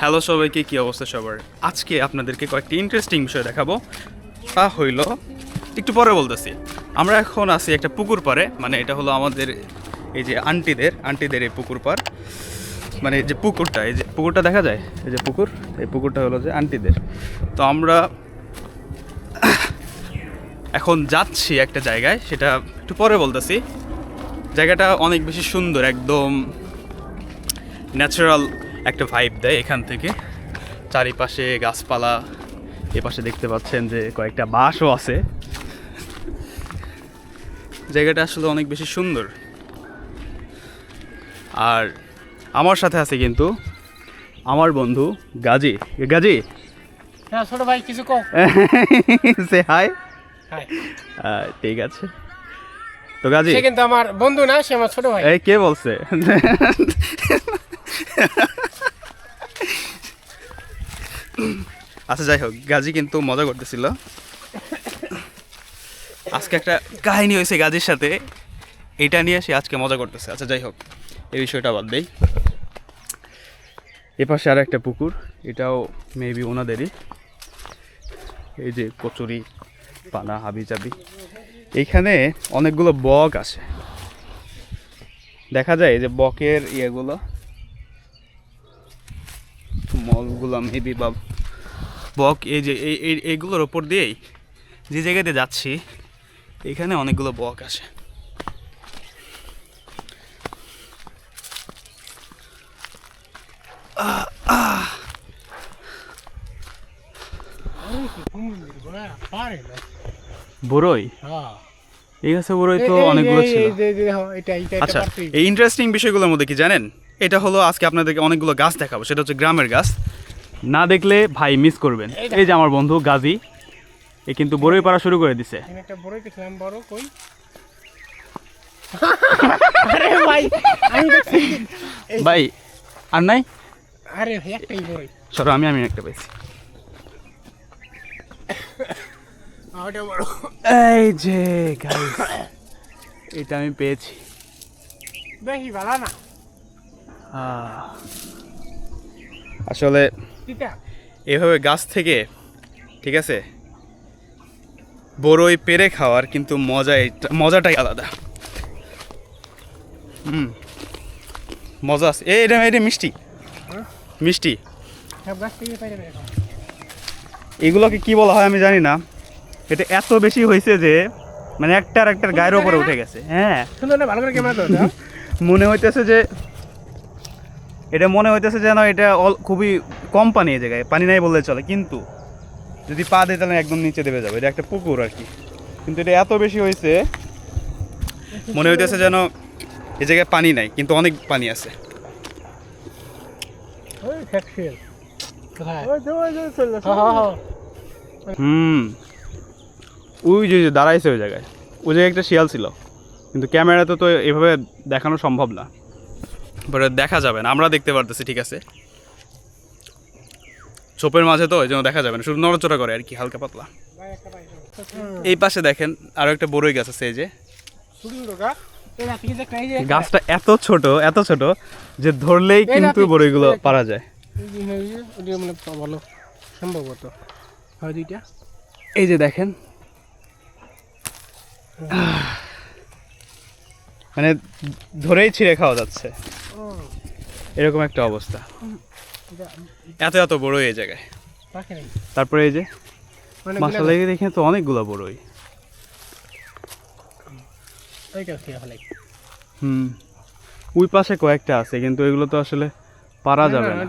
Hello সবাইকে, কী অবস্থা সবার? আজকে আপনাদেরকে কয়েকটি ইন্টারেস্টিং বিষয় দেখাবো। তা হইল, একটু পরে বলতেছি। আমরা এখন আছি একটা পুকুর পাড়ে মানে এটা হলো আমাদের এই যে আন্টিদের আন্টিদের এই পুকুর পাড়। মানে যে পুকুরটা, এই যে পুকুরটা দেখা যায়? এই যে পুকুর, এই পুকুরটা হলো যে আন্টিদের। তো আমরা এখন যাচ্ছি একটা জায়গায়, সেটা একটু পরে বলতেছি। জায়গাটা অনেক বেশি সুন্দর, একদম ন্যাচারাল একটা ভাইব দেয় এখান থেকে। চারিপাশে গাছপালা এপাশে দেখতে পাচ্ছেন যে কয়েকটা বাঁশও আছে। জায়গাটা আসলে অনেক বেশি সুন্দর। আর আমার সাথে আছে কিন্তু আমার বন্ধু গাজী। গাজী? হ্যাঁ ছোট ভাই কিছু কও। সে হাই হাই ঠিক আছে। তো গাজী? সে কিন্তু আমার বন্ধু না সে আমার ছোট ভাই। এই কে বলছে? আচ্ছা যাই হোক, গাজী কিন্তু মজা করতেছিল। আজকে একটা কাহিনী হয়েছে গাজীর সাথে। এটা নিয়ে সে আজকে মজা করতেছে। আচ্ছা যাই হোক, এই বিষয়টা বাদ দেই। এপাশে আর একটা পুকুর, এটাও মেবি ওনাদেরই। এই যে কচুরি, পানা হাবি চাবি এইখানে অনেকগুলো বক আছে। দেখা যায় যে বকের ইয়েগুলো, মলগুলো মেবি বা বক এই যে এই এই- এইগুলোর ওপর দিয়েই যে জায়গাতে যাচ্ছি এখানে অনেকগুলো বক আসে বড়ই? এই গাছে বড়ই তো অনেকগুলো ছিল। আচ্ছা এই ইন্টারেস্টিং বিষয়গুলোর মধ্যে কি জানেন? এটা হলো আজকে আপনাদেরকে অনেকগুলো গাছ দেখাবো সেটা হচ্ছে গ্রামের গাছ। না দেখলে ভাই মিস করবেন। এই যে আমার বন্ধু গাজী এ কিন্তু বড়ই পাড়া শুরু করে দিছে। একটা বড় দেখলাম বড় কই? আরে ভাই আমি ভাই আর নাই? আরে ভাই একটাই বড় সরো আমি আমি একটা পেয়েছি এই যে গাইস এটা আমি পেয়েছি। দেখি ভালো না। আসলে এভাবে গাছ থেকে ঠিক আছে? বড়ই পেরে খাওয়ার কিন্তু মজাই মজাটাই আলাদা। হুম। মজা আছে। এই এটা এটা মিষ্টি। হ্যাঁ? মিষ্টি। এখন। এগুলোকে কি বলা হয় আমি জানি না। এটা এত বেশি হয়েছে যে মানে একটার একটার গায়ের ওপরে উঠে গেছে। হ্যাঁ। মনে হইতেছে যে এটা মনে হইতেছে যেন এটা অল- খুবই কম পানি এই জায়গায়। পানি নাই বললে চলে কিন্তু যদি পা দেয় তাহলে একদম নিচে দেবে যাবে। এটা একটা পুকুর আর কি। কিন্তু এটা এত বেশি হয়েছে মনে হইতেছে যেন এই জায়গায় পানি নাই কিন্তু অনেক পানি আছে। ওই ওই যে ওই যে চলে হ্যাঁ হ্যাঁ হুম। ওই যে যে দাঁড়াইছে ওই জায়গায়। ওই জায়গায় একটা শিয়াল ছিল। কিন্তু ক্যামেরাতে তো এভাবে দেখানো সম্ভব না। বাট দেখা যাবে না আমরা দেখতে পারতেছি ঠিক আছে? ছোপের মাঝে তো ওই জন্য দেখা যাবে না শুধু নড়াচড়া করে আর কি হালকা পাতলা। এই পাশে দেখেন আরও একটা বড়ই গাছ আছে এই যে। গাছটা এত ছোট এত ছোট যে ধরলেই কিন্তু বড়ইগুলো পারা যায়। এই যে মানে ভালো সম্ভবত। হয় দুইটা। এই যে দেখেন। মানে ধরেই ছিঁড়ে খাওয়া যাচ্ছে। এরকম একটা অবস্থা। এত এত বড় এই জায়গায়। তারপরে এই যে মাসা লেগে দেখে তো অনেকগুলো বড়ই। হুম। ওই পাশে কয়েকটা আছে কিন্তু এগুলো তো আসলে পারা যাবে না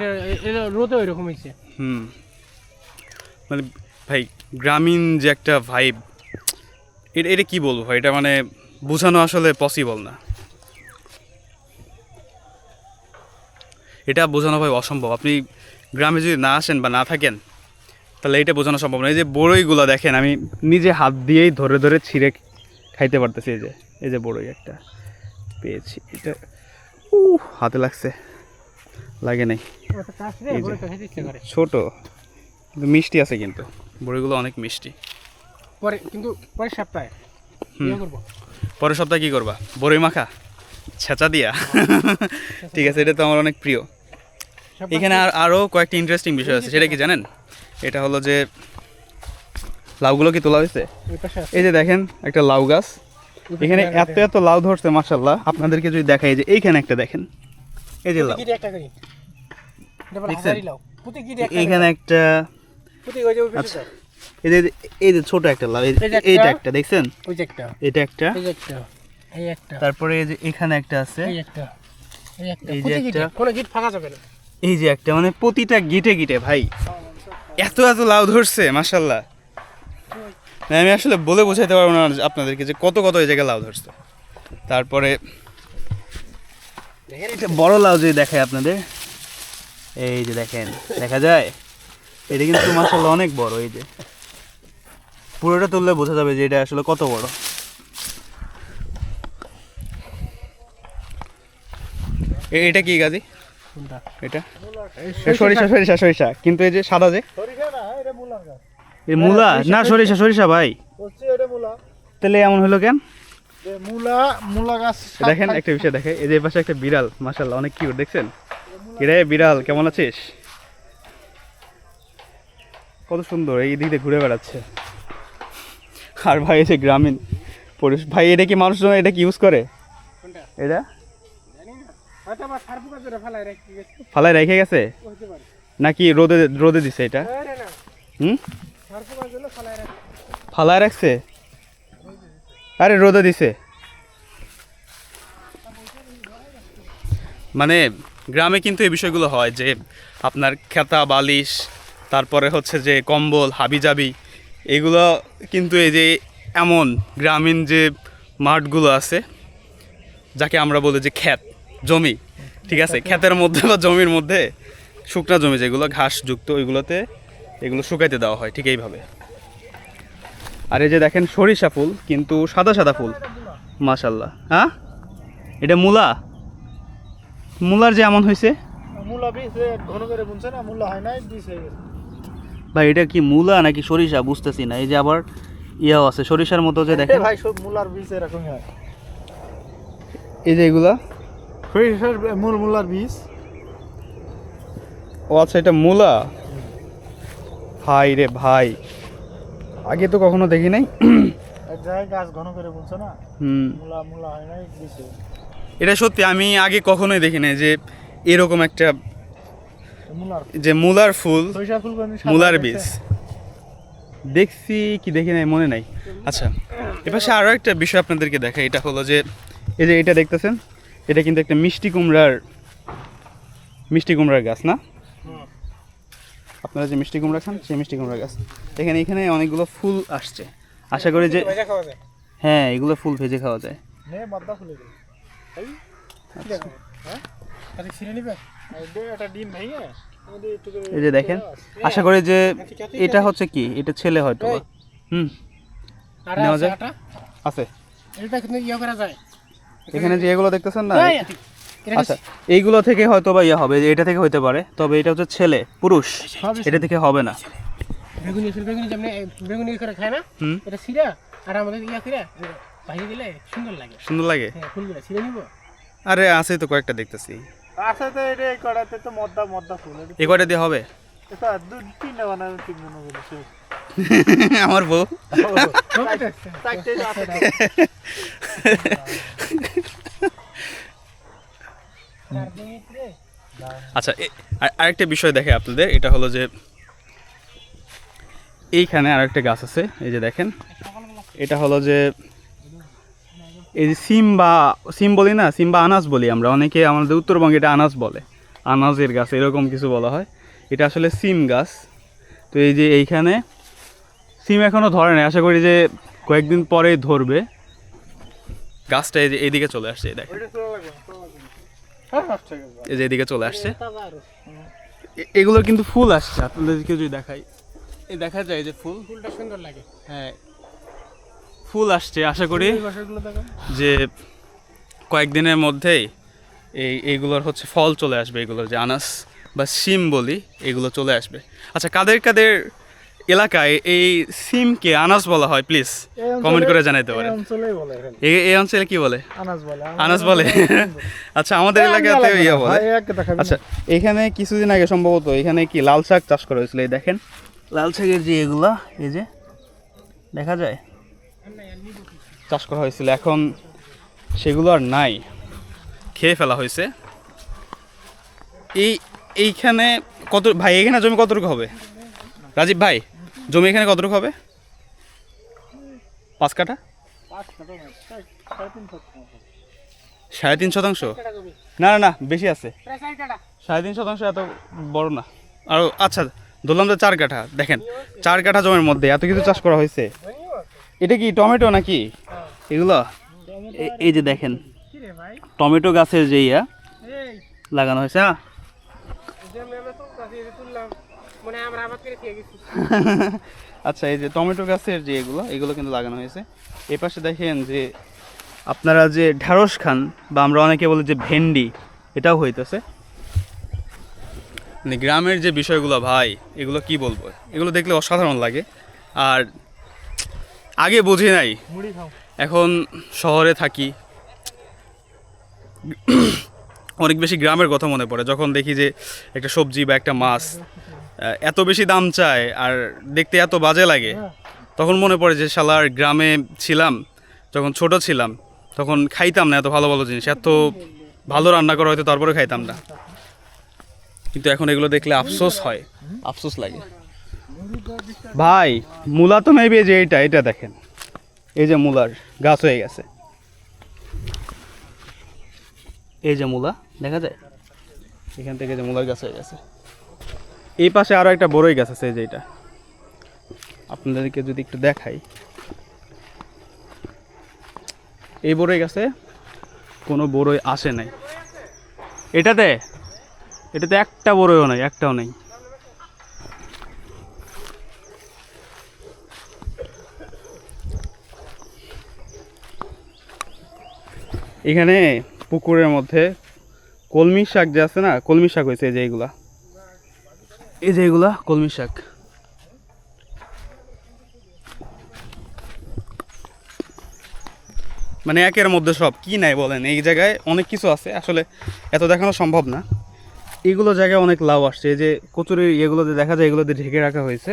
এটা রোদে হয়েছে হুম। মানে ভাই গ্রামীণ যে একটা ভাইব এটা এটা কি বলব? ভাই এটা মানে বোঝানো আসলে পসিবল না। এটা বোঝানো ভাই অসম্ভব। আপনি গ্রামে যদি না আসেন বা না থাকেন তাহলে এটা বোঝানো সম্ভব না। এই যে বড়ইগুলো দেখেন আমি নিজে হাত দিয়েই ধরে ধরে ছিঁড়ে খাইতে পারতেছি। এই যে এই যে বড়ই একটা পেয়েছি। এটা উ হাতে লাগছে। লাগে নাই। ছোট। কিন্তু মিষ্টি আছে কিন্তু। বড়িগুলো অনেক মিষ্টি। পরে কিন্তু পরের সপ্তাহে। ইয়ে পরের সপ্তাহে কী করবা? বড়ই মাখা? ছেঁচা দিয়া? ঠিক আছে এটা তো আমার অনেক প্রিয়। এখানে আর আরও কয়েকটি ইন্টারেস্টিং বিষয় আছে। সেটা কি জানেন? এটা হলো যে লাউগুলো কি তোলা হয়েছে। এই যে দেখেন একটা লাউ গাছ। এখানে এত এত লাউ ধরছে মাসাল্লাহ আপনাদেরকে যদি দেখাই যে এইখানে একটা দেখেন। এই যে লাউ। এইখানে একটা আচ্ছা। এই যে এই যে ছোট একটা লাউ। এইটা একটা দেখছেন? এটা একটা। তারপরে এই যে এখানে একটা আছে। এই যে একটা। কোনো গিট ফাঁকা যাবে না। এই যে একটা মানে প্রতিটা গিটে গিটে, ভাই। এত এত লাউ ধরছে মাসাল্লাহ আমি আসলে বলে বোঝাইতে পারব না আপনাদেরকে যে কত কত এই জায়গায় লাউ ধরছে। তারপরে এটা বড় লাউ যদি দেখায় আপনাদের। এই যে দেখেন, দেখা যায়? এটা কিন্তু মাসাল্লাহ অনেক বড়, এই যে। পুরোটা তুললে বোঝা যাবে যে এটা আসলে কত বড়। এটা কি গাজি? এটা? সরিষা সরিষা সরিষা কিন্তু এই যে সাদা যে? এই মূলা? না সরিষা সরিষা। ভাই। তাহলে এমন হলো কেন? মূলা মূলা গাছ এ দেখেন একটা বিষয় দেখে এই যে পাশে একটা বিড়াল মাশাল্লাহ অনেক কিউট দেখছেন? এরে বিড়াল কেমন আছিস? কত সুন্দর এই দিক দিয়ে ঘুরে বেড়াচ্ছে। আর ভাই এই যে গ্রামীণ পরিবেশ। ভাই এটা কি মানুষজন এটা কি ইউজ করে? এটা? ফেলায় রেখে গেছে। নাকি রোদে রোদে দিছে এটা? হুম? ফেলায় রাখে ফালায় রাখছে? আরে রোদে দিছে। মানে গ্রামে কিন্তু এই বিষয়গুলো হয় যে আপনার খেতা বালিশ তারপরে হচ্ছে যে কম্বল হাবিজাবি এগুলো কিন্তু এই যে এমন গ্রামীণ যে মাঠগুলো আছে যাকে আমরা বলি যে ক্ষেত। জমি ঠিক আছে? ক্ষেতের মধ্যে বা জমির মধ্যে শুকনা জমি যেগুলো ঘাসযুক্ত ওইগুলোতে এগুলো শুকাইতে দেওয়া হয় ঠিক এইভাবে। আর এই যে দেখেন সরিষা ফুল কিন্তু সাদা সাদা ফুল মাশাল্লাহ হ্যাঁ? এটা মূলা? মূলার যে এমন হয়েছে হয় হয়ে ভাই এটা কি মূলা নাকি সরিষা? বুঝতেছি না। এই যে আবার ইয়াও আছে সরিষার মতো যে দেখেন। ভাই সব মূলার বীজ এরকমই হয়। এই যে এগুলা? সরিষার মূল মূলার বীজ। ও আচ্ছা এটা মূলা? ভাই রে ভাই। আগে তো কখনো দেখি নাই। এক জায়গায় গাছ ঘন করে বুনছে না? হুম। মূলা মূলা হয় নাই বীজ গেছে। এটা সত্যি আমি আগে কখনোই দেখি নাই যে এরকম একটা যে মূলার ফুল মূলার বীজ। দেখছি কি দেখি নাই মনে নাই। আচ্ছা এপাশে আরও একটা বিষয় আপনাদেরকে দেখা এটা হলো যে এই যে এটা দেখতেছেন? এটা কিন্তু একটা মিষ্টি কুমড়ার মিষ্টি কুমড়ার গাছ না? আপনারা যে মিষ্টি কুমড়া খান সেই মিষ্টি কুমড়ার গাছ। দেখেন এখানে অনেকগুলো ফুল আসছে। আশা করি যে হ্যাঁ এগুলো ফুল ভেজে খাওয়া যায়। গেল আচ্ছা এই যে দেখেন আশা করি যে এটা হচ্ছে কি? এটা ছেলে হয়তো হুম। নেওয়া যায়? আছে। এটা কিন্তু ইয়ে করা যায়। এখানে যে এগুলো দেখতেছেন না? এই, এটি। এটা আচ্ছা এইগুলো থেকে হয়তো বা ইয়ে হবে যে এটা থেকে হইতে পারে তবে এটা হচ্ছে ছেলে পুরুষ এটা থেকে হবে না। বেগুনি বেগুনি যেমন বেগুনি করে খায় না? এটা ছিঁড়া আর আমাদের ইয়া করে বাইরে দিলে সুন্দর লাগে। সুন্দর লাগে? হ্যাঁ ফুলগুলো ছিঁড়ে নিবো। আরে আছে তো কয়েকটা দেখতেছি। আছে তো এটা এই কড়াতে তো মদ্দা মদ্দা ফুল। এটা এ কয়টা দিয়ে হবে? এটা দু তিনটা বানানো ঠিক মনে আমার বউ। আচ্ছা আরেকটা বিষয় দেখে আপনাদের, এটা হলো যে এইখানে আরেকটা গাছ আছে, এই যে দেখেন। এটা হলো যে এই যে সিম বা সিম বলি না সিম বা আনাজ বলি আমরা, অনেকে আমাদের উত্তরবঙ্গে এটা আনাজ বলে। আনাজের গাছ, এরকম কিছু বলা হয়। এটা আসলে সিম গাছ। তো এই যে এইখানে সিম এখনও ধরে নাই। আশা করি যে কয়েকদিন পরেই ধরবে। গাছটা এই যে এইদিকে চলে আসছে দেখেন। গেছে এই যে এদিকে চলে আসছে। এগুলোর কিন্তু ফুল আসছে আপনাদেরকে যদি দেখাই। এই দেখা যায় যে ফুল। ফুলটা সুন্দর লাগে। হ্যাঁ। ফুল আসছে আশা করি দেখো যে কয়েকদিনের মধ্যেই এই এইগুলোর হচ্ছে ফল চলে আসবে এগুলোর যে আনাস বা শিম বলি এগুলো চলে আসবে। আচ্ছা কাদের কাদের এলাকায় এই সিমকে আনাস বলা হয় প্লিজ কমেন্ট করে জানাইতে পারেন। এই- অঞ্চলে কি বলে? আনাজ বলে আনাস বলে? আচ্ছা আমাদের এলাকাতে ইয়া বলে। না। আচ্ছা এখানে কিছুদিন আগে সম্ভবত এখানে কি লাল শাক চাষ করা হয়েছিল এই দেখেন। লাল শাকের যে এগুলা এই যে দেখা যায়? চাষ করা হয়েছিল এখন সেগুলো আর নাই। খেয়ে ফেলা হয়েছে। এই এইখানে কত ভাই এখানে জমি কতটুকু হবে? রাজীব ভাই? জমি এখানে কতটুকু হবে? পাঁচ কাঠা? সাড়ে তিন শতাংশ? না না না, বেশি আছে। সাড়ে তিন শতাংশ এত বড় না। আর আচ্ছা ধরলাম যে চার কাঠা। দেখেন, চার কাঠা জমির মধ্যে এত কিছু চাষ করা হয়েছে। এটা কি টমেটো নাকি? এগুলো? এই যে দেখেন, টমেটো গাছের যে ইয়া লাগানো হয়েছে হ্যাঁ? আচ্ছা এই যে টমেটো গাছের যে এগুলো এগুলো কিন্তু লাগানো হয়েছে। এই পাশে দেখেন যে আপনারা যে ঢ্যাঁড়স খান বা আমরা অনেকে বলি যে ভেন্ডি এটাও হইতেছে। মানে গ্রামের যে বিষয়গুলো ভাই এগুলো কি বলব? এগুলো দেখলে অসাধারণ লাগে। আর আগে বুঝি নাই। এখন শহরে থাকি। অনেক বেশি গ্রামের কথা মনে পড়ে। যখন দেখি যে একটা সবজি বা একটা মাছ এত বেশি দাম চায় আর দেখতে এত বাজে লাগে তখন মনে পড়ে যে শালার গ্রামে ছিলাম যখন ছোট ছিলাম তখন খাইতাম না এত ভালো ভালো জিনিস এত ভালো রান্না করা হয়তো তারপরে খাইতাম না। কিন্তু এখন এগুলো দেখলে আফসোস হয় আফসোস লাগে। ভাই মূলা তো মেবি যে এইটা এটা দেখেন। এই যে মূলার গাছ হয়ে গেছে। এই যে মূলা দেখা যায়? এখান থেকে যে মূলার গাছ হয়ে গেছে। এই পাশে আরও একটা বড়ই গাছ আছে, এই যে এটা। আপনাদেরকে যদি একটু দেখাই। এই বড়ই গাছে কোনো বড়ই আসে নাই। এটাতে? এটাতে একটা বড়ইও নাই, একটাও নেই। এখানে পুকুরের মধ্যে কলমি শাক যে আছে না, কলমি শাক হয়েছে এই যে এইগুলা। এই যে এগুলা কলমি শাক। মানে একের মধ্যে সব, কি নাই বলেন? এই জায়গায় অনেক কিছু আছে, আসলে এত দেখানো সম্ভব না। এগুলো জায়গায় অনেক লাভ আসছে, এই যে কচুরি এগুলোতে দেখা যায় এগুলোতে ঢেকে রাখা হয়েছে।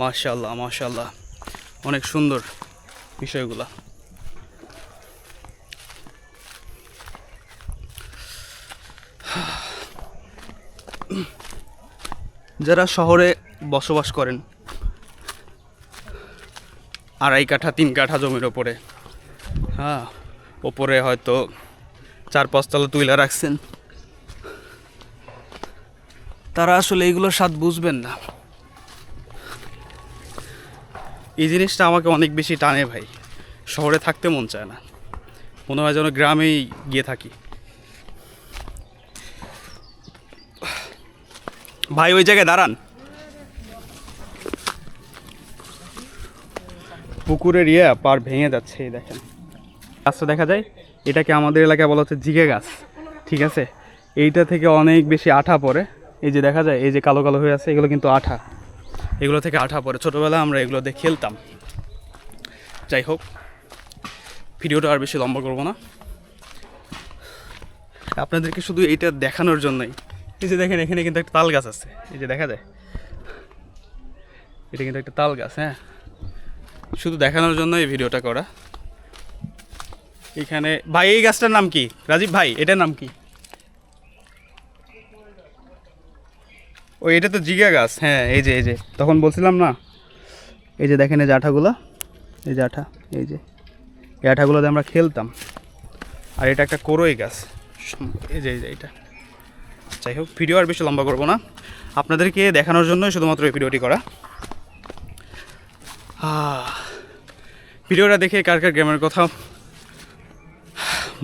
মাশাল্লাহ মাশাল্লাহ অনেক সুন্দর বিষয়গুলা। যারা শহরে বসবাস করেন, আড়াই কাঠা, তিন কাঠা জমির ওপরে হ্যাঁ ওপরে হয়তো চার পাঁচতলা তুইলা রাখছেন, তারা আসলে এইগুলোর স্বাদ বুঝবেন না। এই জিনিসটা আমাকে অনেক বেশি টানে ভাই, শহরে থাকতে মন চায় না, মনে হয় যেন গ্রামেই গিয়ে থাকি। ভাই, ওই জায়গায় দাঁড়ান। পুকুরের ইয়ে পার ভেঙে যাচ্ছে, এই দেখেন। গাছটা দেখা যায়, এটাকে আমাদের এলাকায় বলা হচ্ছে জিগে গাছ, ঠিক আছে? এইটা থেকে অনেক বেশি আঠা পড়ে। এই যে দেখা যায়, এই যে কালো কালো হয়ে আছে, এগুলো কিন্তু আঠা। এগুলো থেকে আঠা পড়ে। ছোটোবেলায় আমরা এগুলো দিয়ে খেলতাম। যাই হোক, ভিডিওটা আর বেশি লম্বা করব না। আপনাদেরকে শুধু এইটা দেখানোর জন্যই এই যে দেখেন, এখানে কিন্তু একটা তাল গাছ আছে। এই যে দেখা যায়? এটা কিন্তু একটা তাল গাছ হ্যাঁ? শুধু দেখানোর জন্য এই ভিডিওটা করা। এখানে, ভাই, এই গাছটার নাম কি? রাজীব ভাই, এটার নাম কি? ও, এটা তো জিগা গাছ হ্যাঁ এই যে এই যে। তখন বলছিলাম না? এই যে দেখেন, এই যে আঠাগুলো, এই যে আঠা, এই যে। এই আঠাগুলোতে আমরা খেলতাম। আর এটা একটা কোরই গাছ। এই যে এই যে এটা যাই হোক ভিডিও আর বেশি লম্বা করব না। আপনাদেরকে দেখানোর জন্যই শুধুমাত্র এই ভিডিওটি করা। ভিডিওটা দেখে কার কার গ্রামের কথা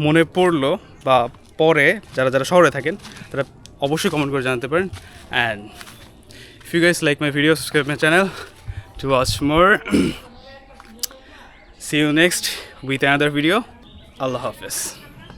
মনে পড়ল বা পরে যারা যারা শহরে থাকেন, তারা অবশ্যই কমেন্ট করে জানাতে পারেন। And if you guys like my video subscribe my channel to watch more see you next with another video আল্লাহ হাফেজ